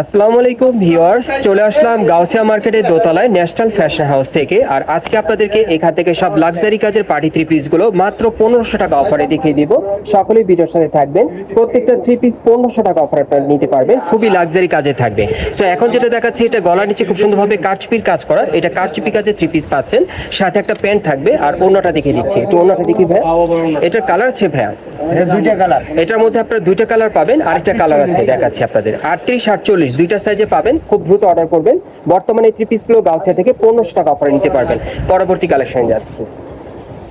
আসসালামু আলাইকুম ভিউয়ার্স। চলে আসলাম গাউসিয়া মার্কেটের দোতলায় ন্যাশনাল ফ্যাশন হাউস থেকে। আর আজকে আপনাদেরকে এখান থেকে সব লাক্সারি কাজের পার্টি থ্রি পিসগুলো মাত্র পনেরোশো টাকা অফারে দেখিয়ে দিব। সকলেই ভিডিওর সাথে থাকবেন। প্রত্যেকটা থ্রি পিস পনেরোশো টাকা অফারে আপনারা নিতে পারবেন। খুবই লাক্সারি কাজে থাকবে। সো এখন যেটা দেখাচ্ছি এটা গলার নিচে খুব সুন্দরভাবে কারচুপির কাজ করা। এটা কারচুপি কাজে থ্রি পিস পাচ্ছেন। সাথে একটা প্যান্ট থাকবে। আর অন্যটা দেখিয়ে দিচ্ছি। একটু অন্যটা দেখি ভাইয়া। এটার কালার আছে ভাইয়া? এটা দুইটা কালার। এটার মধ্যে আপনারা দুইটা কালার পাবেন। আরেকটা কালার আছে দেখাচ্ছি আপনাদের। আটত্রিশ আটচল্লিশ। দুইটা সাইজে পাবেন, খুব দ্রুত অর্ডার করবেন। বর্তমানে এই থ্রি পিসগুলো গাউসিয়া থেকে পনেরোশো টাকা অফারে নিতে পারবেন। পরবর্তী কালেকশন যাচ্ছি।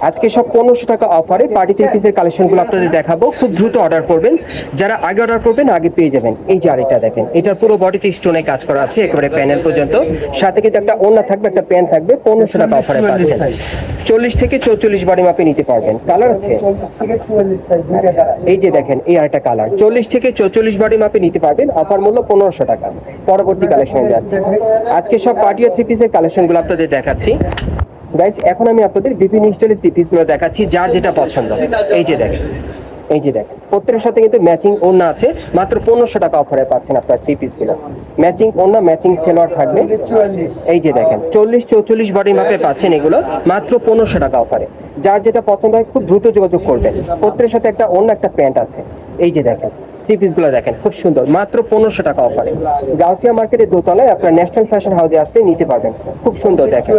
আজকে সব পনেরোশো টাকা অফারে পার্টি থ্রি পিসের কালেকশনগুলো আপনাদের দেখাবো। খুব দ্রুত অর্ডার করবেন। যারা আগে অর্ডার করবেন, আগে পেয়ে যাবেন। এই যে আরেকটা দেখেন, এটার পুরো বডিতে স্টোনে কাজ করা আছে, একেবারে প্যানেল পর্যন্ত। সাথে কিন্তু একটা ওড়না থাকবে, একটা প্যান্ট থাকবে, পনেরোশো টাকা অফারে পাচ্ছেন। চল্লিশ থেকে চৌচল্লিশ বডি মাপে নিতে পারবেন। কালার আছে? এই যে দেখেন, এই আরেকটা কালার চল্লিশ থেকে চৌচল্লিশ বডি মাপে নিতে পারবেন। অফার মূল্য পনেরোশো টাকা। পরবর্তী কালেকশনে যাচ্ছে। আজকে সব পার্টি থ্রি পিসের কালেকশনগুলো আপনাদের দেখাচ্ছি। গাইস এখন আমি আপনাদের বিভিন্ন স্টাইলের থ্রি পিসগুলো দেখাচ্ছি, যার যেটা পছন্দ। এই যে দেখেন, এই যে দেখেন প্রত্যেকের সাথে কিন্তু ম্যাচিং ওড়না আছে, মাত্র পনেরোশো টাকা অফারে পাচ্ছেন আপনার থ্রি পিসগুলো ম্যাচিং ওড়না ম্যাচিং সেলোয়ার থাকবে। এই যে দেখেন, চল্লিশ চৌচল্লিশ বডি মাপে পাচ্ছেন এগুলো, মাত্র পনেরোশো টাকা অফারে যার যেটা পছন্দ হয়, খুব দ্রুত যোগাযোগ করবেন। প্রত্যেকের সাথে একটা অন্য একটা প্যান্ট আছে। এই যে দেখেন থ্রি পিসগুলো দেখেন, খুব সুন্দর। মাত্র পনেরোশো টাকা অফারে গাউসিয়া মার্কেটের দোতলায় আপনার ন্যাশনাল ফ্যাশন হাউসে আসলে নিতে পারবেন। খুব সুন্দর দেখেন।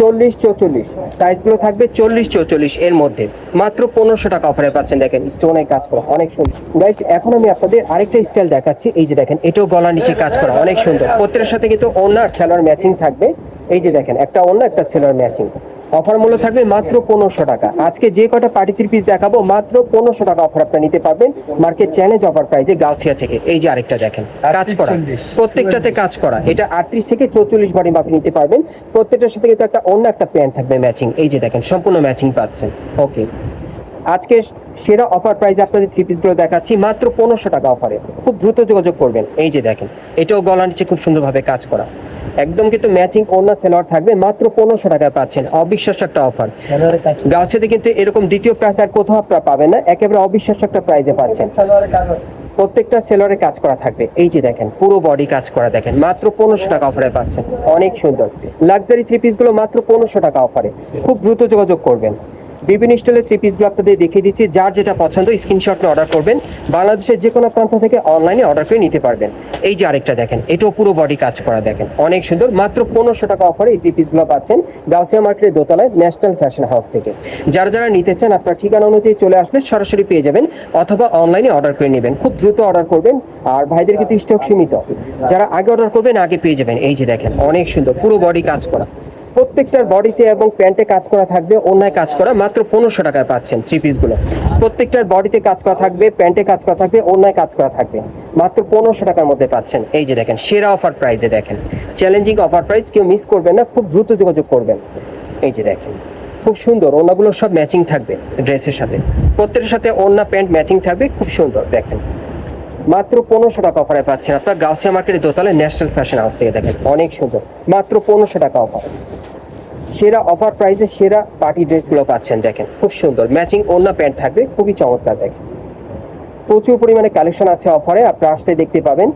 চল্লিশ চৌচল্লিশ। সাইজগুলো থাকবে চল্লিশ চৌচল্লিশ এর মধ্যে। মাত্র পনেরোশো টাকা অফারে পাচ্ছেন দেখেন স্টোনে কাজ করা, অনেক সুন্দর। গাইস এখন আমি আপনাদের আরেকটা স্টাইল দেখাচ্ছি। এই যে দেখেন, এটাও গলার নিচে কাজ করা, অনেক সুন্দর। প্রত্যেকের সাথে কিন্তু ওনার সেলার ম্যাচিং থাকবে। এই যে দেখেন, একটা অন্য একটা সেলার ম্যাচিং অফার মূল্য থাকবে মাত্র পনেরোশো টাকা। আজকে যে কটা পার্টি থ্রি পিস দেখাবো, মাত্র পনেরোশো টাকা অফার আপনারা নিতে পারবেন মার্কেট চ্যালেঞ্জ অফার প্রাইজে গাউসিয়া থেকে। এই যে আরেকটা দেখেন, কাজ করা। প্রত্যেকটাতে কাজ করা। এটা আটত্রিশ থেকে চৌচল্লিশ বাড়ি মাপে নিতে পারবেন। প্রত্যেকটার সাথে কিন্তু একটা অন্য একটা প্যান্ট থাকবে ম্যাচিং এই যে দেখেন, সম্পূর্ণ ম্যাচিং পাচ্ছেন। ওকে আজকে সেরা অফার প্রাইস আপনাদের থ্রি পিসগুলো দেখাচ্ছি, মাত্র পনেরোশো টাকা অফারে খুব দ্রুত যোগাযোগ করবেন। এই যে দেখেন, এটাও গলার নিচে খুব সুন্দরভাবে কাজ করা। একদম কিন্তু ম্যাচিং অন্য সেলোয়ার থাকবে মাত্র পনেরোশো টাকায় পাচ্ছেন। অবিশ্বাস্য একটা অফার গাউসিয়াতে কিন্তু এরকম দ্বিতীয় প্রাইস আর কোথাও আপনারা পাবেন না একেবারে অবিশ্বাস্য একটা প্রাইজে পাচ্ছেন। প্রত্যেকটা সেলরে কাজ করা থাকবে। এই যে দেখেন পুরো বডি কাজ করা দেখেন মাত্র পনেরোশো টাকা অফারে পাচ্ছেন। অনেক সুন্দর। লাক্সারি থ্রি পিসগুলো মাত্র পনেরোশো টাকা অফারে খুব দ্রুত যোগাযোগ করবেন। বিভিন্ন স্টাইলের থ্রি পিসগুলো আপনাদের দেখিয়ে দিচ্ছি। যার যেটা পছন্দ স্ক্রিনশট নিয়ে অর্ডার করবেন। বাংলাদেশের যে কোনো প্রান্ত থেকে অনলাইনে অর্ডার করে নিতে পারবেন। এই যে আরেকটা দেখেন, এটাও পুরো বডি কাজ করা দেখেন। অনেক সুন্দর, মাত্র পনেরোশো টাকা অফারে এই থ্রি পিসগুলো পাচ্ছেন গাউসিয়া মার্কেটের দোতলায় ন্যাশনাল ফ্যাশন হাউস থেকে। যারা যারা নিতে চান, আপনার ঠিকানা অনুযায়ী চলে আসলে সরাসরি পেয়ে যাবেন অথবা অনলাইনে অর্ডার করে নেবেন। খুব দ্রুত অর্ডার করবেন, আর ভাইদের কিন্তু স্টক সীমিত। যারা আগে অর্ডার করবেন, আগে পেয়ে যাবেন। এই যে দেখেন, অনেক সুন্দর, পুরো বডি কাজ করা। প্রত্যেকটার বডিতে এবং প্যান্টে কাজ করা থাকবে অন্যায় কাজ করা মাত্র পনেরোশো টাকায় পাচ্ছেন থ্রি পিসগুলো প্রত্যেকটার বডিতে কাজ করা থাকবে প্যান্টে কাজ করা থাকবে অন্যায় কাজ করা থাকবে। মাত্র পনেরোশো টাকার মধ্যে পাচ্ছেন। এই যে দেখেন, সেরা অফার প্রাইজে দেখেন। চ্যালেঞ্জিং অফার প্রাইস কেউ মিস করবেন না, খুব দ্রুত যোগাযোগ করবেন। এই যে দেখেন, খুব সুন্দর ওনাগুলো সব ম্যাচিং থাকবে ড্রেসের সাথে। প্রত্যেকের সাথে ওড়না প্যান্ট ম্যাচিং থাকবে, খুব সুন্দর, দেখেন। মাত্র পনেরোশো টাকা অফারে পাচ্ছেন আপনার গাউসিয়া মার্কেটের দোতলে ন্যাশনাল ফ্যাশন হাউস থেকে দেখেন, অনেক সুন্দর। মাত্র পনেরোশো টাকা অফার সেরা অফার প্রাইসে সেরা পার্টি ড্রেসগুলো পাচ্ছেন, দেখেন। খুব সুন্দর। ম্যাচিং ওড়না প্যান্ট থাকবে, খুবই চমৎকার, দেখেন। প্রচুর পরিমাণে কালেকশন আছে অফারে আপনারা আসলে দেখতে পাবেন।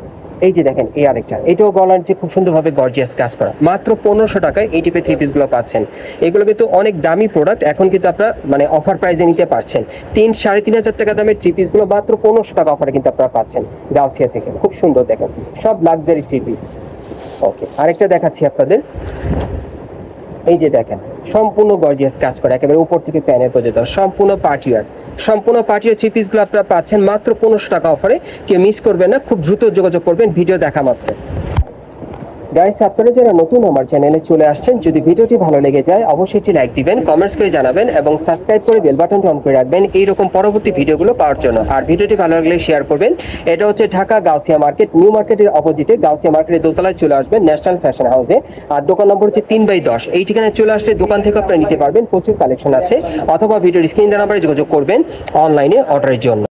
এই যে দেখেন, এই আরেকটা। এটাও গলার যে খুব সুন্দরভাবে গর্জিয়াস কাজ করা। মাত্র পনেরোশো টাকায় এই টিপে থ্রি পিসগুলো পাচ্ছেন। এগুলো কিন্তু অনেক দামি প্রোডাক্ট এখন কিন্তু আপনারা মানে অফার প্রাইসে নিতে পারছেন। তিন, সাড়ে তিন হাজার টাকা দামের থ্রি পিসগুলো মাত্র পনেরোশো টাকা অফারে কিন্তু আপনারা পাচ্ছেন গাউসিয়া থেকে। খুব সুন্দর, দেখেন। সব লাক্সারি থ্রি পিস ওকে আরেকটা দেখাচ্ছি আপনাদের। এই যে দেখেন, সম্পূর্ণ গর্জিয়াস কাজ করে, একেবারে উপর থেকে প্যানের পর্যন্ত সম্পূর্ণ পার্টিয়ার সম্পূর্ণ পার্টিয়ার থ্রি পিসগুলো আপনারা পাচ্ছেন মাত্র পনেরোশো টাকা অফারে কেউ মিস করবেন না, খুব দ্রুত যোগাযোগ করবেন ভিডিও দেখা মাত্র। গাইস আপনারা যারা নতুন আমার চ্যানেলে চলে আসছেন, যদি ভিডিওটি ভালো লেগে যায়, অবশ্যই একটি লাইক দিবেন কমেন্টস করে জানাবেন এবং সাবস্ক্রাইব করে বেল বাটনটি অন করে রাখবেন। এইরকম পরবর্তী ভিডিওগুলো পাওয়ার জন্য। আর ভিডিওটি ভালো লাগলে শেয়ার করবেন। এটা হচ্ছে ঢাকা গাউসিয়া মার্কেট, নিউ মার্কেটের অপোজিটে, গাউসিয়া মার্কেটের দোতলায় চলে আসবেন ন্যাশনাল ফ্যাশন হাউসে আর দোকান নম্বর হচ্ছে তিন বাই দশ। এই ঠিকানায় চলে আসলে দোকান থেকে আপনারা নিতে পারবেন, প্রচুর কালেকশন আছে। অথবা ভিডিওর স্ক্রিন নাম্বারে যোগাযোগ করবেন অনলাইনে অর্ডারের জন্য।